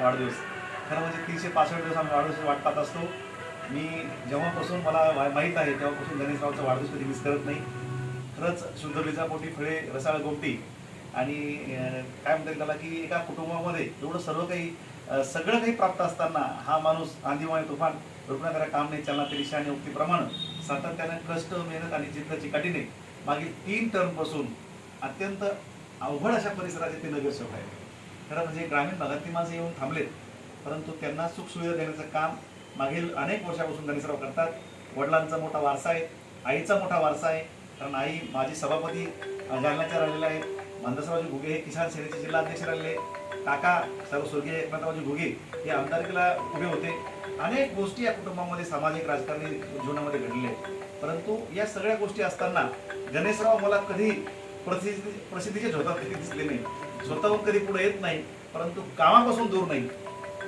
वाढदिवस. खरं म्हणजे तीनशे पासष्ट दिवस आम्ही वाढदिवस वाट पाहत असतो. मी जेव्हापासून मला माहीत आहे तेव्हापासून गणेशरावचा वाढदिवस कधी मिस करत नाही. खरंच सुंदरलीचा पोटी फळे रसाळ गोमटी आणि काय म्हणतात त्याला की एका कुटुंबामध्ये एवढं सर्व काही सगळं काही प्राप्त असताना हा माणूस आंधीमाय तुफान रुग्णाकरा काम नाही चालना तरी आणि उक्तीप्रमाणे सातत्यानं कष्ट मेहनत आणि जिद्द काठीने मागील तीन टर्मपासून अत्यंत अवघड अशा परिसराचे ते नगरसेवक आहेत. खरं म्हणजे ग्रामीण भागातली माणसं येऊन थांबलेत. परंतु त्यांना सुखसुविधा देण्याचं काम मागील अनेक वर्षापासून गणेशराव करतात. वडिलांचा मोठा वारसा आहे आईचा मोठा वारसा आहे. कारण आई माझी सभापती अ, जालन्याच्या राहिलेल्या आहेत. मानदासरावजी घुगे हे किसान सेनेचे जिल्हाध्यक्ष राहिले. काका सर्व स्वर्गीय एकनाथरावजी घुगे हे आमदारकीला उभे होते. अनेक गोष्टी या कुटुंबामध्ये सामाजिक राजकारणी जीवनामध्ये घडलेल्या आहेत. परंतु या सगळ्या गोष्टी असताना गणेशराव मला कधी प्रसिद्धी प्रसिद्धीचे झोतात कधी दिसले नाही. स्वतःहून कधी पुढे येत नाही परंतु कामापासून दूर नाही.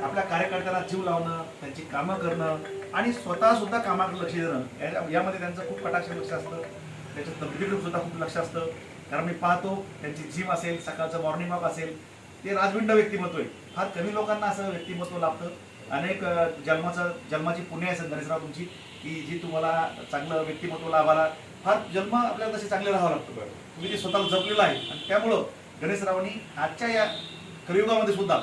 आपल्या कार्यकर्त्यांना जीव लावणं त्यांची कामं करणं आणि स्वतः सुद्धा कामाकडे लक्ष देणं यामध्ये त्यांचं खूप कटाक्ष लक्ष असतं. त्याच्या तब्येतीकडे सुद्धा खूप लक्ष असतं. कारण मी पाहतो त्यांची जिम असेल सकाळचं मॉर्निंग वॉक असेल ते राजविंड व्यक्तिमत्व आहे. फार कमी लोकांना असं व्यक्तिमत्व लाभतं. अनेक जन्माचं जन्माची पुण्य आहे गणेशराव तुमची की जी तुम्हाला चांगलं व्यक्तिमत्व लाभाला. फार जन्म आपल्याला तसे चांगले राहावं लागतं. तुम्ही ते स्वतःला जपलेलं आहे आणि त्यामुळं गणेशरावांनी आजच्या या कलियुगामध्ये सुद्धा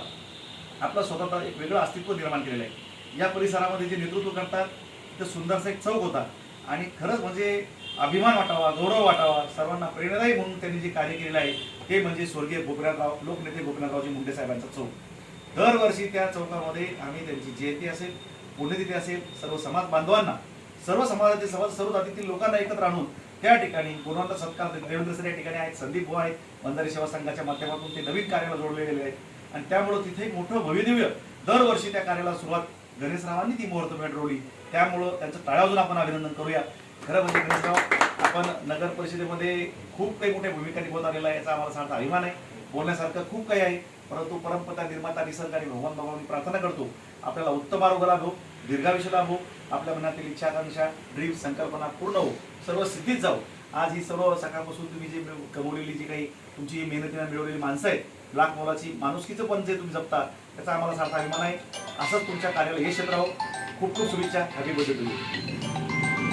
आपलं स्वतःचा एक वेगळं अस्तित्व निर्माण केलेलं आहे. या परिसरामध्ये जे नेतृत्व करतात ते सुंदरसा एक चौक होता. आणि खरंच म्हणजे अभिमान वाटावा गौरव वाटावा सर्वांना प्रेरणादायी म्हणून त्यांनी जे कार्य केलेलं आहे ते म्हणजे स्वर्गीय गोपीनाथराव लोकनेते गोपीनाथरावजी मुंडे साहेबांचा चौक. दरवर्षी त्या चौकामध्ये आम्ही त्यांची जयंती असेल पुण्यतिथी असेल सर्व समाज बांधवांना सर्व समाजातील समाज सर्व जातीतील लोकांना एकत्र आणून त्या ठिकाणी गुणवंत सत्कार देवेंद्र सर या ठिकाणी आहेत संदीप भाऊ आहेत बंधारी सेवा संघाच्या माध्यमातून ते नवीन कार्याला जोडले गेले आहेत. आणि त्यामुळं तिथे एक मोठं भविदिव्य दरवर्षी त्या कार्याला सुरुवात गणेशरावांनी ती मुहूर्त मिळवली त्यामुळं त्यांचं टाळावून आपण अभिनंदन करूया. खरं म्हणजे गणेशराव आपण नगर परिषदेमध्ये खूप काही मोठ्या भूमिका निभवत आलेला आहे याचा आम्हाला सार्थ अभिमान आहे. बोलण्यासारखं खूप काही आहे. परंतु परमपता निर्माता निसर्ग आणि भगवान बाबा प्रार्थना करतो. आपल्याला उत्तम आरोग्य लाभो दीर्घायुष्य लाभो आपल्या मनातील इच्छा आकांक्षा ड्रीम संकल्पना पूर्ण हो. सर्व सिद्धीत जाऊ आज ही सर्व सकाळपासून तुम्ही जी कमवलेली जी काही तुमची मेहनतीनं मिळवलेली माणसं आहेत लाख मोलाची माणुसकीचं पण जे तुम्ही जपता त्याचा आम्हाला सारखा अभिमान आहे. असंच तुमच्या कार्याला यश येत राहो. खूप खूप शुभेच्छा. Happy birthday to you